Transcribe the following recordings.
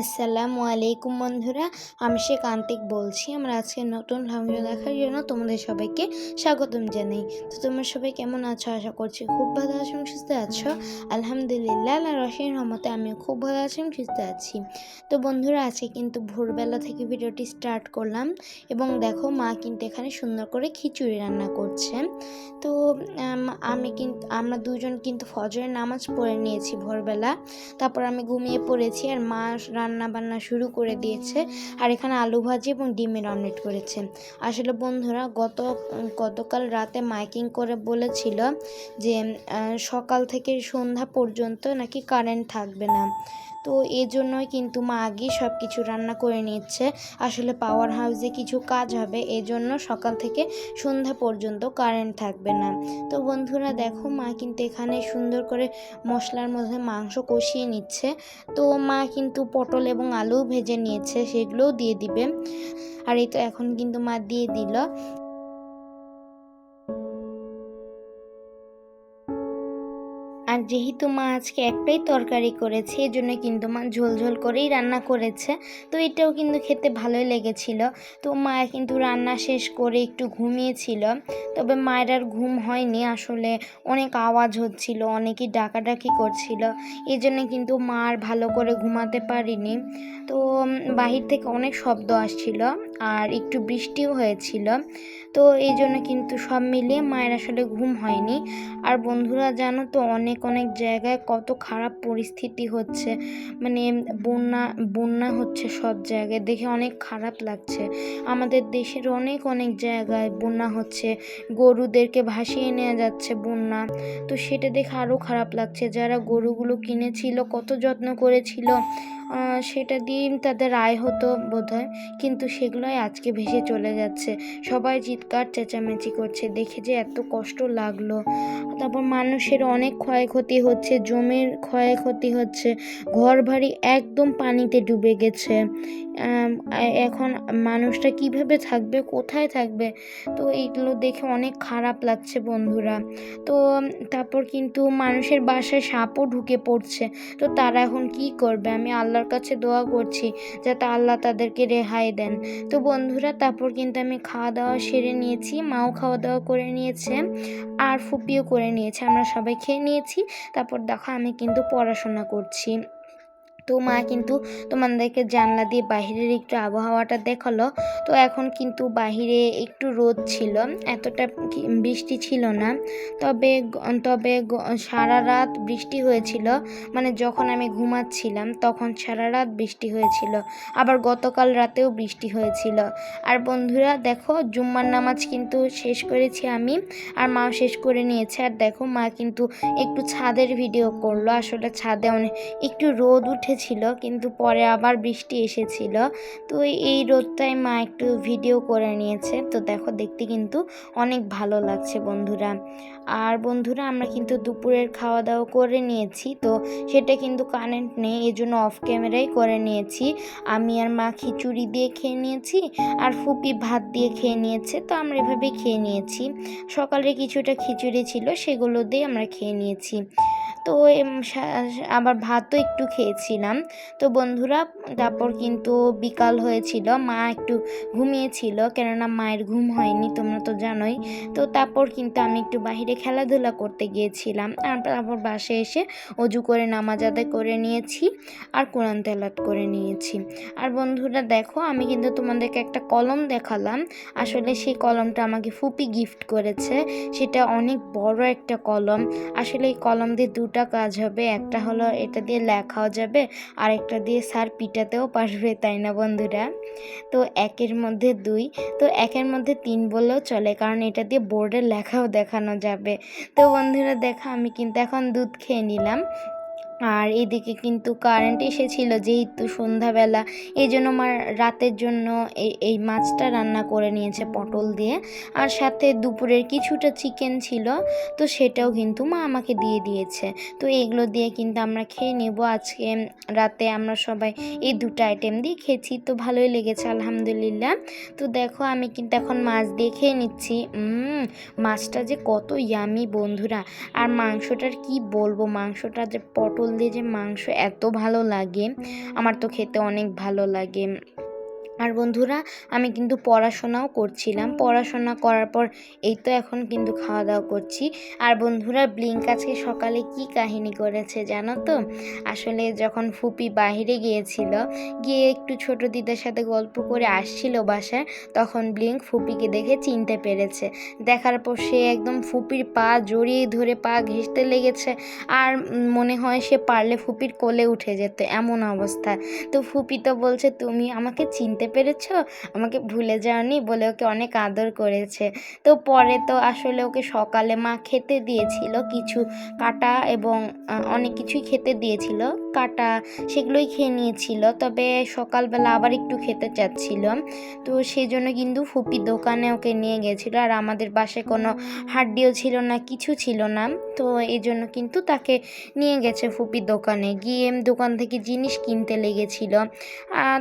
আসসালামু আলাইকুম বন্ধুরা, আমি সে কান্তিক বলছি। আমরা আজকে নতুন ভিডিও দেখার জন্য তোমাদের সবাইকে স্বাগতম জানাই। তো তোমরা সবাই কেমন আছো? আশা করছি খুব ভালো আছো সুস্থ আছো। আলহামদুলিল্লাহ আল্লাহ রসিন রহমতে আমিও খুব ভালো আছি সুস্থ আছি। তো বন্ধুরা, আজকে কিন্তু ভোরবেলা থেকে ভিডিওটি স্টার্ট করলাম এবং দেখো মা কিন্তু এখানে সুন্দর করে খিচুড়ি রান্না করছে। তো, আমি কিন্তু আমরা দুজন কিন্তু ফজরের নামাজ পড়ে নিয়েছি ভোরবেলা। তারপর আমি ঘুমিয়ে পড়েছি আর মা রান্না বান্না শুরু করে দিয়েছে আর এখানে আলু ভাজি এবং ডিমের অমলেট করেছে। আসলে বন্ধুরা, গত, গতকাল রাতে মাইকিং করে বলেছিল যে সকাল থেকে সন্ধ্যা পর্যন্ত নাকি কারেন্ট থাকবে না। তো এই জন্যই কিন্তু মা আগেই সব কিছু রান্না করে নিচ্ছে। আসলে পাওয়ার হাউসে কিছু কাজ হবে এই জন্য সকাল থেকে সন্ধ্যা পর্যন্ত কারেন্ট থাকবে না। তো বন্ধুরা দেখো, মা কিন্তু এখানে সুন্দর করে মশলার মধ্যে মাংস কষিয়ে নিচ্ছে। তো মা কিন্তু পটল এবং আলু ভেজে নিয়েছে, সেগুলোও দিয়ে দিবে। আর এই তো এখন কিন্তু মা দিয়ে দিল। আর যেহেতু মা আজকে একটাই তরকারি করেছে এই জন্য কিন্তু মা ঝোল ঝোল করেই রান্না করেছে। তো এটাও কিন্তু খেতে ভালোই লেগেছিল। তো মা কিন্তু রান্না শেষ করে একটু ঘুমিয়েছিল। তবে মায়ের আর ঘুম হয়নি, আসলে অনেক আওয়াজ হচ্ছিল, অনেকেই ডাকাডাকি করছিল। এই জন্য কিন্তু মা আর ভালো করে ঘুমাতে পারিনি। তো বাহির থেকে অনেক শব্দ আসছিল। আর একটু বৃষ্টিও হয়েছিল। তো এই জন্য কিন্তু সব মিলিয়ে মায়ের আসলে ঘুম হয়নি। আর বন্ধুরা জানো তো, অনেক অনেক জায়গায় কত খারাপ পরিস্থিতি হচ্ছে। মানে বন্যা বন্যা হচ্ছে সব জায়গায়। দেখে অনেক খারাপ লাগছে। আমাদের দেশের অনেক অনেক জায়গায় বন্যা হচ্ছে। গরুদেরকে ভাসিয়ে নেওয়া যাচ্ছে বন্যা। তো সেটা দেখে আরও খারাপ লাগছে। যারা গরুগুলো কিনেছিল, কত যত্ন করেছিল সেটা দিয়েই তাদের আয় হতো বোধহয়। কিন্তু সেগুলোই আজকে ভেসে চলে যাচ্ছে। সবাই চিৎকার, চেঁচামেচি করছে। দেখে যে এত কষ্ট লাগল। তারপর মানুষের অনেক ক্ষয়ক্ষতি হচ্ছে, জমির ক্ষয়ক্ষতি হচ্ছে ঘর বাড়ি একদম পানিতে ডুবে গেছে। এখন মানুষটা কীভাবে থাকবে, কোথায় থাকবে? তো এইগুলো দেখে অনেক খারাপ লাগছে বন্ধুরা। তো, তারপর কিন্তু মানুষের বাসায় সাপও ঢুকে পড়ছে। তো তারা এখন কি করবে? আমি আল্লাহর কাছে দোয়া করছি যাতে আল্লাহ তাদেরকে রেহাই দেন। তো বন্ধুরা, তারপর কিন্তু আমি খাওয়া দাওয়া সেরে নিয়েছি, মাও খাওয়া দাওয়া করে নিয়েছে আর ফুপিও করে নিয়েছে। আমরা সবাই খেয়ে নিয়েছি। তারপর দেখো আমি কিন্তু পড়াশোনা করছি। তো মা কিন্তু তোমাদেরকে জানলা দিয়ে বাহিরের একটু আবহাওয়াটা দেখাল। তো এখন কিন্তু বাহিরে একটু রোদ ছিল, এতটা বৃষ্টি ছিল না। তবে তবে সারা রাত বৃষ্টি হয়েছিল মানে যখন আমি ঘুমাচ্ছিলাম তখন সারা রাত বৃষ্টি হয়েছিল, আবার গতকাল রাতেও বৃষ্টি হয়েছিল। আর বন্ধুরা দেখো, জুম্মার নামাজ কিন্তু শেষ করেছি আমি, আর মা শেষ করে নিয়েছে। আর দেখো মা কিন্তু একটু ছাদের ভিডিও করল, আসলে ছাদে অনেক একটু রোদ উঠেছিল কিন্তু পরে আবার বৃষ্টি এসেছিল। তো এই রোদটাই মা একটু ভিডিও করে নিয়েছে। তো দেখো, দেখতে কিন্তু অনেক ভালো লাগছে বন্ধুরা। আর বন্ধুরা, আমরা কিন্তু দুপুরের খাওয়া দাওয়া করে নিয়েছি। তো সেটা কিন্তু কারেন্ট নেই এই জন্য অফ ক্যামেরাই করে নিয়েছি। আমি আর মা খিচুড়ি দিয়ে খেয়ে নিয়েছি, আর ফুপি ভাত দিয়ে খেয়ে নিয়েছে। তো আমরা এভাবে খেয়ে নিয়েছি। সকালে কিছুটা খিচুড়ি ছিল, সেগুলো দিয়ে আমরা খেয়ে নিয়েছি। তো আবার ভাতও একটু খেয়েছিলাম। তো বন্ধুরা, তারপর কিন্তু বিকাল হয়েছিল, মা একটু ঘুমিয়েছিল, কেননা মায়ের ঘুম হয়নি, তোমরা তো জানোই। তো তারপর কিন্তু আমি একটু বাইরে খেলাধুলা করতে গিয়েছিলাম, আর তারপর বাসে এসে অজু করে, নামাজ আদায় করে নিয়েছি, আর কোরআন তেলাত করে নিয়েছি। আর বন্ধুরা, দেখো, আমি কিন্তু তোমাদেরকে একটা কলম দেখালাম। আসলে সেই কলমটা আমাকে ফুপি গিফট করেছে। সেটা অনেক বড় একটা কলম। আসলে এই কলম দিয়ে দুটা কাজ হবে। একটা হলো এটা দিয়ে লেখাও যাবে আর একটা দিয়ে স্যার পিটাতেও পারবে, তাই না বন্ধুরা? তো একের মধ্যে দুই, তো একের মধ্যে তিন বললেও চলে, কারণ এটা দিয়ে বোর্ডে লেখাও দেখানো যাবে। তো বন্ধুরা, দেখা আমি কিন্তু এখন দুধ খেয়ে নিলাম। আর এদিকে কিন্তু কারেন্ট এসেছিল যেহেতু সন্ধ্যাবেলা এই জন্য আমার রাতের জন্য এই মাছটা রান্না করে নিয়েছে পটল দিয়ে। আর সাথে দুপুরের কিছুটা চিকেন ছিল, তো সেটাও কিন্তু মা আমাকে দিয়ে দিয়েছে। তো এগুলো দিয়ে কিন্তু আমরা খেয়ে নেব। আজকে রাতে আমরা সবাই এই দুটো আইটেম দিয়ে খেয়েছি, তো ভালোই লেগেছে, আলহামদুলিল্লাহ। তো দেখো আমি কিন্তু এখন মাছ দিয়ে খেয়ে নিচ্ছি। মাছটা যে কত ইয়ামি বন্ধুরা। আর মাংসটার কি বলব? মাংসটা যে পটল দিয়ে যে মাংস এত ভালো লাগে। আমার তো খেতে অনেক ভালো লাগে। আর বন্ধুরা আমি কিন্তু পড়াশোনাও করছিলাম। পড়াশোনা করার পর এই তো এখন কিন্তু খাওয়া দাওয়া করছি। আর বন্ধুরা ব্লিঙ্ক আজকে সকালে কি কাহিনী করেছে জানো তো? আসলে যখন ফুপি বাইরে গিয়েছিল গিয়ে একটু ছোট দিদার সাথে গল্প করে আসছিল বাসায় তখন ব্লিঙ্ক ফুপিকে দেখে চিনতে পেরেছে। দেখার পর সে একদম ফুপির পা জড়িয়ে ধরে পা ঘেঁষতে লেগেছে আর মনে হয় সে পারলে ফুপির কোলে উঠে যেত এমন অবস্থা। তো ফুপি তো বলছে তুমি আমাকে চিনতে পেরেছ? আমাকে ভুলে যাওনি বলে ওকে অনেক আদর করেছে। তো পরে তো আসলে ওকে সকালে মা খেতে দিয়েছিল কিছু কাটা এবং অনেক কিছুই খেতে দিয়েছিল। কাটা সেগুলোই খেয়ে নিয়েছিল। তবে সকালবেলা আবার একটু খেতে চাচ্ছিল তো সেই জন্য কিন্তু ফুপি দোকানে ওকে নিয়ে গেছিল। আর আমাদের বাসায় কোনো হাড্ডিও ছিল না, কিছু ছিল না। তো এই জন্য কিন্তু তাকে নিয়ে গেছে ফুপি দোকানে। গিয়ে দোকান থেকে জিনিস কিনতে লেগেছিল।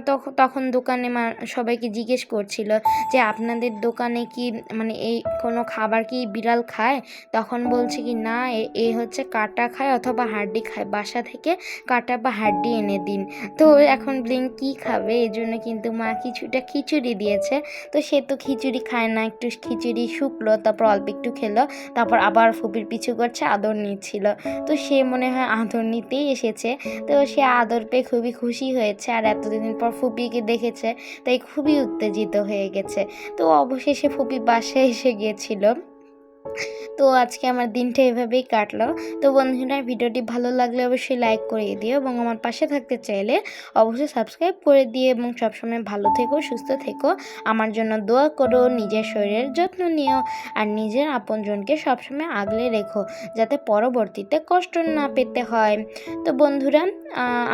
তখন তখন দোকানে সবাইকে জিজ্ঞেস করছিল যে আপনাদের দোকানে কি মানে এই কোনো খাবার কি বিড়াল খায়? তখন বলছে কি, না, এ- হচ্ছে কাটা খায় অথবা হাড্ডি খায়। বাসা থেকে কাটা বা হাড্ডি এনে দিন। তো এখন ব্লিং কি খাবে? এই জন্য কিন্তু মা কিছুটা খিচুড়ি দিয়েছে। তো সে তো খিচুড়ি খায় না, একটু খিচুড়ি শুকলো, তারপর অল্প একটু খেলো, তারপর আবার ফুপির পিছু করছে, আদর নিচ্ছিল। তো সে মনে হয় আদর নিতেই এসেছে। তো সে আদর পেয়ে খুবই খুশি হয়েছে। আর এতদিন পর ফুপিকে দেখেছে। তাই খুবই উত্তেজিত হয়ে গেছে। তো অবশেষে ফুপি বাসায় এসে গিয়েছিল। তো আজকে আমার দিনটা এভাবেই কাটলো। তো বন্ধুরা, ভিডিওটি ভালো লাগলে অবশ্যই লাইক করে দিও এবং আমার পাশে থাকতে চাইলে অবশ্যই সাবস্ক্রাইব করে দিও এবং সবসময় ভালো থেকো, সুস্থ থেকো। আমার জন্য দোয়া করো, নিজের শরীরের যত্ন নিও আর নিজের আপনজনকে সবসময় আগলে রেখো যাতে পরবর্তীতে কষ্ট না পেতে হয়। তো বন্ধুরা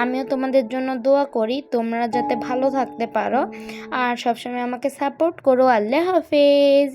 আমিও তোমাদের জন্য দোয়া করি, তোমরা যাতে ভালো থাকতে পারো আর সবসময় আমাকে সাপোর্ট করো। আল্লাহ হাফেজ।